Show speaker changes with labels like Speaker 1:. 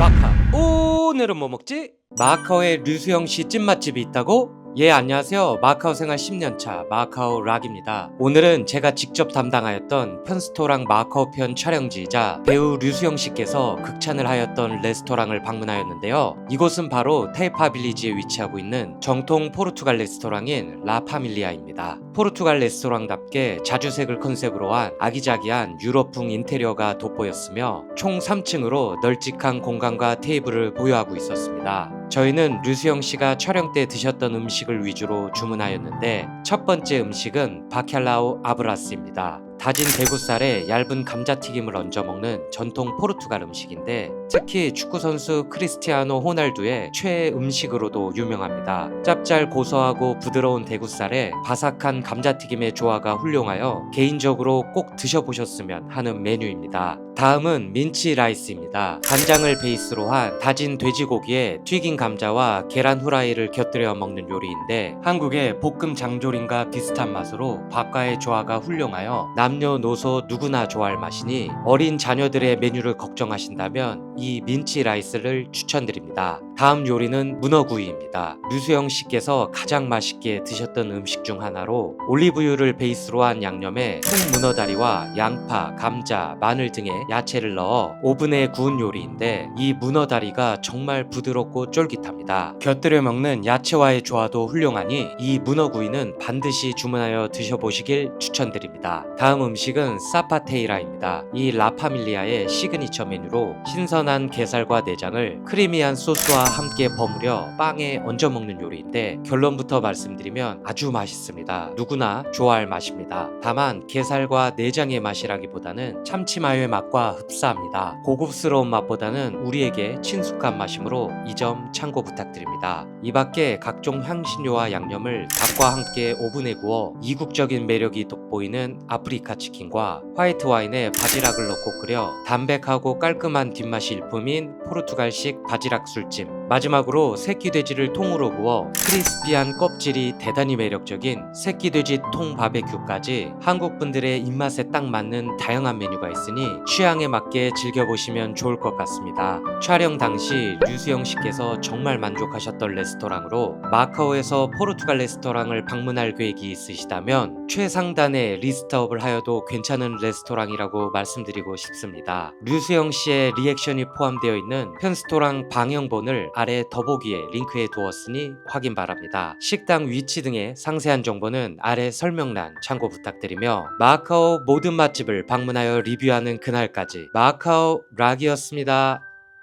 Speaker 1: 마카 오늘은 뭐 먹지? 마카오에 류수영 씨 찐맛집이 있다고? 예 안녕하세요. 마카오 생활 10년차 마카오 락입니다. 오늘은 제가 직접 담당하였던 편스토랑 마카오 편 촬영지이자 배우 류수영 씨께서 극찬을 하였던 레스토랑을 방문하였는데요. 이곳은 바로 테이파 빌리지에 위치하고 있는 정통 포르투갈 레스토랑인 라 파밀리아입니다. 포르투갈 레스토랑답게 자주색을 컨셉으로 한 아기자기한 유럽풍 인테리어가 돋보였으며 총 3층으로 널찍한 공간과 테이블을 보유하고 있었습니다 저희는 류수영 씨가 촬영 때 드셨던 음식을 위주로 주문하였는데 첫 번째 음식은 바켈라우 아브라스입니다. 다진 대구살에 얇은 감자튀김을 얹어 먹는 전통 포르투갈 음식인데 특히 축구 선수 크리스티아노 호날두의 최애 음식으로도 유명합니다. 짭짤 고소하고 부드러운 대구살에 바삭한 감자튀김의 조화가 훌륭하여 개인적으로 꼭 드셔보셨으면 하는 메뉴입니다. 다음은 민치 라이스입니다. 간장을 베이스로 한 다진 돼지고기에 튀긴 감자와 계란 후라이를 곁들여 먹는 요리인데 한국의 볶음 장조림과 비슷한 맛으로 밥과의 조화가 훌륭하여 남녀노소 누구나 좋아할 맛이니 어린 자녀들의 메뉴를 걱정하신다면 이 민치 라이스를 추천드립니다. 다음 요리는 문어구이입니다. 류수영 씨께서 가장 맛있게 드셨던 음식 중 하나로 올리브유를 베이스로 한 양념에 통문어 다리와 양파, 감자, 마늘 등의 야채를 넣어 오븐에 구운 요리인데 이 문어 다리가 정말 부드럽고 쫄깃합니다. 곁들여 먹는 야채와의 조화도 훌륭하니 이 문어구이는 반드시 주문하여 드셔보시길 추천드립니다. 다음 음식은 사파테이라입니다. 이 라파밀리아의 시그니처 메뉴로 신선한 게살과 내장을 크리미한 소스와 함께 버무려 빵에 얹어 먹는 요리인데 결론부터 말씀드리면 아주 맛있습니다. 누구나 좋아할 맛입니다. 다만 게살과 내장의 맛이라기보다는 참치 마요의 맛과 흡사합니다. 고급스러운 맛보다는 우리에게 친숙한 맛이므로 이 점 참고 부탁드립니다. 이 밖에 각종 향신료와 양념을 닭과 함께 오븐에 구워 이국적인 매력이 돋보이는 아프리카 치킨과 화이트 와인에 바지락을 넣고 끓여 담백하고 깔끔한 뒷맛이 일품인 포르투갈식 바지락 술찜 마지막으로 새끼 돼지를 통으로 구워 크리스피한 껍질이 대단히 매력적인 새끼 돼지 통 바베큐까지 한국 분들의 입맛에 딱 맞는 다양한 메뉴가 있으니 취향에 맞게 즐겨보시면 좋을 것 같습니다. 촬영 당시 류수영 씨께서 정말 만족하셨던 레스토랑으로 마카오에서 포르투갈 레스토랑을 방문할 계획이 있으시다면 최상단에 리스트업을 하여도 괜찮은 레스토랑이라고 말씀드리고 싶습니다. 류수영 씨의 리액션이 포함되어 있는 편스토랑 방영본을 아래 더보기에 링크해 두었으니 확인 바랍니다. 식당 위치 등의 상세한 정보는 아래 설명란 참고 부탁드리며 마카오 모든 맛집을 방문하여 리뷰하는 그날까지 마카오 락이었습니다.